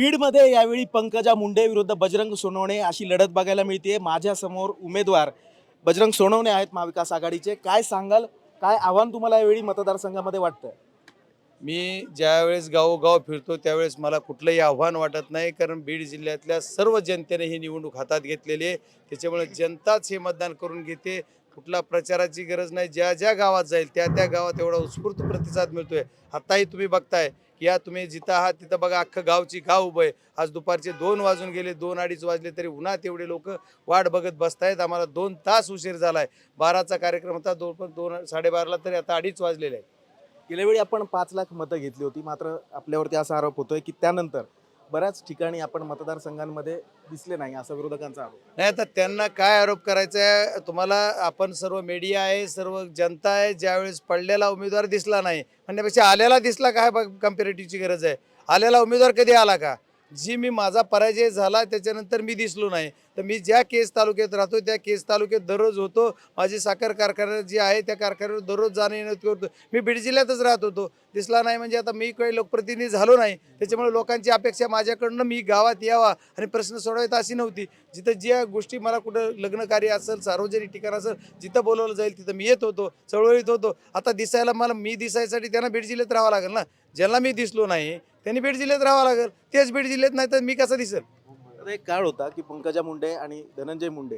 बीडमध्ये यावेळी पंकजा मुंडे विरुद्ध बजरंग सोनवणे अशी लढत बघायला मिळते माझ्यासमोर उमेदवार बजरंग सोनवणे आहेत महाविकास आघाडीचे. काय सांगाल? काय आव्हान तुम्हाला यावेळी मतदारसंघामध्ये वाटतं मी ज्यावेळेस गावोगाव फिरतो त्यावेळेस मला कुठलंही आव्हान वाटत नाही कारण बीड जिल्ह्यातल्या सर्व जनतेने ही निवडणूक हातात घेतलेली आहे. त्याच्यामुळे जनताच हे मतदान करून घेते. कुठला प्रचाराची गरज नाही. ज्या ज्या गावात जाईल त्या त्या गावात एवढा उत्स्फूर्त प्रतिसाद मिळतोय. आताही तुम्ही बघताय की या तुम्ही जिथं आहात तिथं बघा अख्खं गावची गाव उभं आहे. आज दुपारचे दोन वाजून गेले दोन अडीच वाजले तरी उन्हात एवढे लोक वाट बघत बसतायत. आम्हाला दोन तास उशीर झालाय. बाराचा कार्यक्रम होता दोन पण दोन साडेबाराला तरी आता अडीच वाजलेले आहे गेल्यावेळी आपण पाच लाख मतं घेतली होती. मात्र आपल्यावरती असा आरोप होतोय की त्यानंतर बऱ्याच ठिकाणी आपण मतदारसंघांमध्ये दिसले नाही असा विरोधकांचा आरोप. नाही आता त्यांना काय आरोप करायचा आहे? तुम्हाला आपण सर्व मीडिया आहे सर्व जनता आहे ज्यावेळेस पडलेला उमेदवार दिसला नाही म्हणण्यापेक्षा आलेला दिसला काय कम्पॅरेटिव्हची गरज आहे. आलेला उमेदवार कधी आला का? जी मी माझा पराजय झाला त्याच्यानंतर मी दिसलो नाही. तर मी ज्या केस तालुक्यात राहतो त्या केस तालुक्यात दररोज होतो. माझी साखर कारखाना जी आहे त्या कारखान्यावर दररोज जाणं येणं करतो. मी बीड जिल्ह्यातच राहत होतो. दिसला नाही म्हणजे आता मी काही लोकप्रतिनिधी झालो नाही. त्याच्यामुळे लोकांची अपेक्षा माझ्याकडनं मी गावात यावा आणि प्रश्न सोडवायचा अशी नव्हती. जिथं ज्या गोष्टी मला कुठं लग्न कार्य असेल सार्वजनिक ठिकाण असेल जिथं बोलवलं जाईल तिथं मी येत होतो चळवळीत होतो. आता दिसायला मला मी दिसायसाठी त्यांना बीड जिल्ह्यात राहावं लागेल ना? ज्यांना मी दिसलो नाही त्यांनी बीड जिल्ह्यात राहावं लागेल. तेच बीड जिल्ह्यात नाही तर मी कसं दिसेल? आता एक काळ होता की पंकजा मुंडे आणि धनंजय मुंडे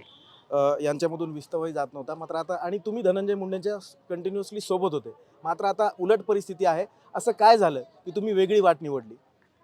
अ, यांच्यामधून विस्तवही जात नव्हता. मात्र आता आणि तुम्ही धनंजय मुंडेंच्या कंटिन्युअसली सोबत होते. मात्र आता उलट परिस्थिती आहे. असं काय झालं की तुम्ही वेगळी वाट निवडली?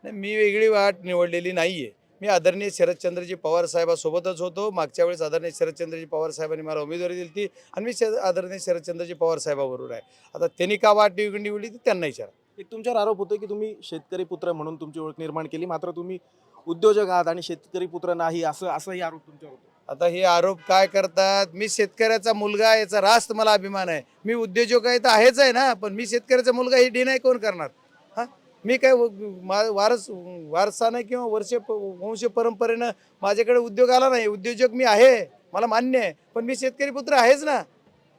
नाही मी वेगळी वाट निवडलेली नाही आहे मी आदरणीय शरदचंद्रजी पवार साहेबासोबतच होतो. मागच्या वेळेस आदरणीय शरदचंद्रजी पवार साहेबांनी मला उमेदवारी दिली ती आणि मी शर आदरणीय शरदचंद्रजी पवार साहेबाबरोबर आहे. आता त्यांनी का वाट निवड- निवडली ती त्यांना विचारा. एक तुमच्यावर आरोप होतो की तुम्ही शेतकरी पुत्र म्हणून तुमची ओळख निर्माण केली. मात्र तुम्ही उद्योजक आहात आणि शेतकरी पुत्र नाही असं असंही आरोप तुमच्यावर होतो. आता हे आरोप काय करतात? मी शेतकऱ्याचा मुलगा आहे, याचा रास्त मला अभिमान आहे. मी उद्योजक आहे तर आहेच आहे ना पण मी शेतकऱ्याचा मुलगा हे डिनाय कोण करणार? हा? मी काय व- मा- वारस वारसानं किंवा वर्ष वंश परंपरेनं माझ्याकडे उद्योग आला नाही. उद्योजक मी आहे मला मान्य आहे पण मी शेतकरी पुत्र आहेच ना.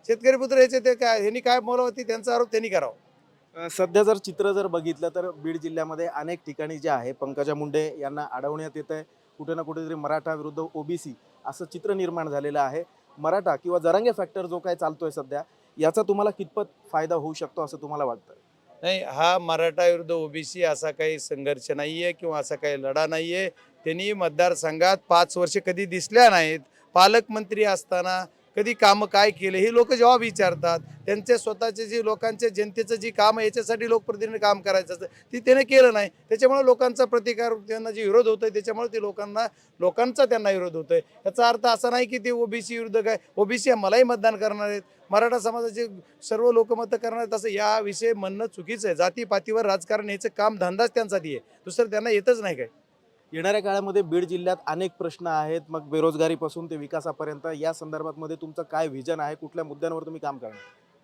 शेतकरी पुत्र याचे ते काय ह्यांनी काय बोलावं त्यांचा आरोप त्यांनी करावा. सध्या जर चित्र जर बघितलं तर बीड जिल्ह्यामध्ये अनेक ठिकाणी जे आहे पंकजा मुंडे यांना अडवण्यात येत आहे. कुठे ना कुठेतरी मराठा विरुद्ध ओबीसी असं चित्र निर्माण झालेलं आहे. मराठा किंवा जरांगे फॅक्टर जो काय चालतोय सध्या याचा तुम्हाला कितपत फायदा होऊ शकतो असं तुम्हाला वाटतं? नाही हा मराठा विरुद्ध ओबीसी असा काही संघर्ष नाही आहे किंवा असा काही लढा नाही आहे त्यांनी मतदारसंघात पाच वर्ष कधी दिसल्या नाहीत. पालकमंत्री असताना कधी कामं काय केले हे लोक जेव्हा विचारतात त्यांचे स्वतःचे जे लोकांचे जनतेचं जी काम आहे याच्यासाठी लोकप्रतिनिधी काम करायचं असतं. ती त्याने केलं नाही. त्याच्यामुळे लोकांचा प्रतिकार त्यांना जे विरोध होतोय त्याच्यामुळे ते लोकांना लोकांचा त्यांना विरोध होतोय. याचा अर्थ असा नाही की ते ओबीसी विरुद्ध काय ओबीसी मलाही मतदान करणार आहेत. मराठा समाजाचे सर्व लोकमत करणार आहेत. असं या विषय म्हणणं चुकीचं आहे. जातीपातीवर राजकारण याचं काम धंदाच त्यांसाठी आहे. दुसरं त्यांना येतच नाही काय येणाऱ्या काळामध्ये बीड जिल्ह्यात अनेक प्रश्न आहेत मग बेरोजगारीपासून ते विकासापर्यंत या संदर्भात मध्ये तुमचं काय व्हिजन आहे कुठल्या मुद्द्यांवर तुम्ही काम करणार?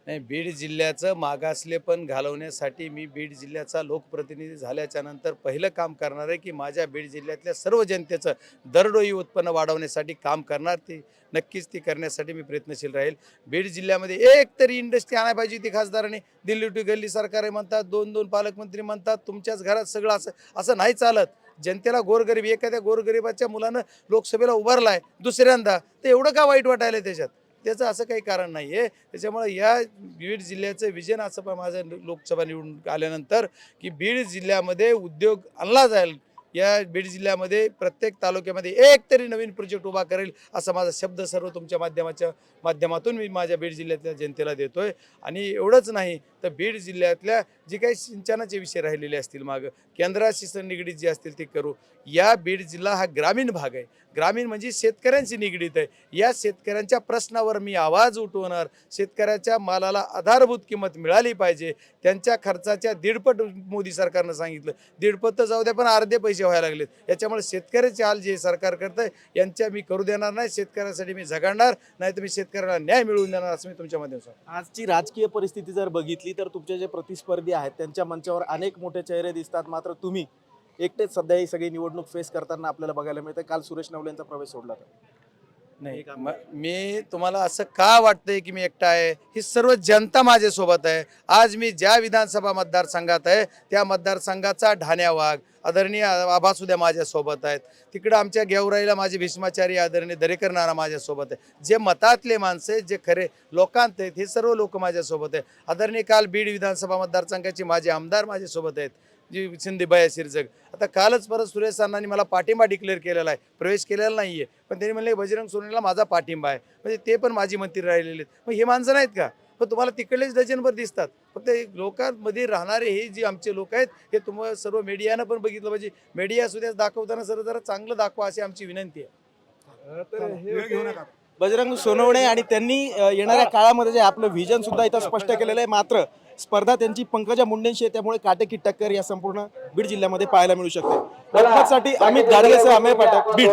नाही बीड जिल्ह्याचं मागासलेपण घालवण्यासाठी मी बीड जिल्ह्याचा लोकप्रतिनिधी झाल्याच्यानंतर पहिलं काम करणार आहे की माझ्या बीड जिल्ह्यातल्या सर्व जनतेचं दरडोई उत्पन्न वाढवण्यासाठी काम करणार. ती नक्कीच ती करण्यासाठी मी प्रयत्नशील राहील. बीड जिल्ह्यामध्ये एक तरी इंडस्ट्री आणायला पाहिजे ती खासदाराने. दिल्ली टू गल्ली सरकार आहे म्हणतात दोन दोन पालकमंत्री म्हणतात तुमच्याच घरात सगळं असं असं नाही चालत. जनतेला गोरगरीब एखाद्या गोरगरिबाच्या मुलानं लोकसभेला उभारलाय दुसऱ्यांदा ते एवढं का वाईट वाटायला त्याच्यात? त्याचं असं काही कारण नाही आहे त्याच्यामुळे या बीड जिल्ह्याचं विजन असं पण माझं लोकसभा निवडून आल्यानंतर की बीड जिल्ह्यामध्ये उद्योग आणला जाईल. या बीड जिल्ह्यामध्ये प्रत्येक तालुक्यामध्ये एक तरी नवीन प्रोजेक्ट उभा करेल असा माझा शब्द सर्व तुमच्या माध्यमाच्या माध्यमातून मी माझ्या बीड जिल्ह्यातल्या जनतेला देतोय. आणि एवढंच नाही तर बीड जिल्ह्यातल्या जी काही सिंचनाचे विषय राहिलेले असतील मागं केंद्राशी निगडीत जे असतील ते करू. या बीड जिल्हा हा ग्रामीण भाग आहे. ग्रामीण म्हणजे शेतकऱ्यांशी निगडीत आहे. या शेतकऱ्यांच्या प्रश्नावर मी आवाज उठवणार. शेतकऱ्याच्या मालाला आधारभूत किंमत मिळाली पाहिजे. त्यांच्या खर्चाच्या दीडपट मोदी सरकारनं सांगितलं. दीडपट तर जाऊ द्या पण अर्धे पैसे व्हायला लागलेत. याच्यामुळे शेतकऱ्याचे हाल जे सरकार करतंय यांच्या मी करू देणार नाही. शेतकऱ्यासाठी मी झगडणार नाही तर मी शेतकऱ्याला न्याय मिळवून देणार असं मी तुमच्या माध्यमातून आजची राजकीय परिस्थिती जर बघितली तर तुमचे जे प्रतिस्पर्धी आहेत त्यांच्या मंचावर अनेक मोठे चेहरे दिसतात. मात्र तुम्ही एकटेच सध्या ही सगळी निवडणूक फेस करताना आपल्याला बघायला मिळतं काल सुरेश नवलेंचा प्रवेश सोडला तर नाही. म- मी तुम्हाला असं का वाटतंय की मी एकटा आहे? ही सर्व जनता माझ्यासोबत आहे. आज मी ज्या विधानसभा मतदारसंघात आहे त्या मतदारसंघाचा ढाण्या वाघ आदरणीय आभासुद्या माझ्यासोबत आहेत. तिकडं आमच्या गेवराईला माझे भीष्माचारी आदरणीय दरेकर नाना माझ्यासोबत आहे. जे मतातले माणसं आहेत जे खरे लोकांत आहेत हे सर्व लोक माझ्यासोबत आहे आदरणीय काल बीड विधानसभा मतदारसंघाचे माझे आमदार माझ्यासोबत आहेत. जी शिंदेबाई शिरजग आता कालच परत सुरेश अण्णांनी मला पाठिंबा डिक्लेअर केलेला आहे. प्रवेश केलेला नाही आहे पण त्यांनी म्हणले बजरंग सोनेला माझा पाठिंबा आहे. म्हणजे ते पण माझी मंत्री राहिलेले आहेत. मग हे माणसं नाहीत का? पण तुम्हाला तिकडलेच डझनभर दिसतात. फक्त लोकांमध्ये राहणारे हे जे आमचे लोक आहेत हे तुम्हाला सर्व मीडियानं पण बघितलं पाहिजे. मीडिया सुद्धा दाखवताना सर जरा चांगलं दाखवा अशी आमची विनंती आहे. तर हे बजरंग सोनवणे आणि त्यांनी येणाऱ्या काळामध्ये जे आपलं व्हिजन सुद्धा इथं स्पष्ट केलेलं आहे. मात्र स्पर्धा त्यांची पंकजा मुंडेंशी आहे त्यामुळे काटेकी टक्कर या संपूर्ण बीड जिल्ह्यामध्ये पाहायला मिळू शकते. लोकमतसाठी अमित गाडगेसह अमेय पाठक बीड.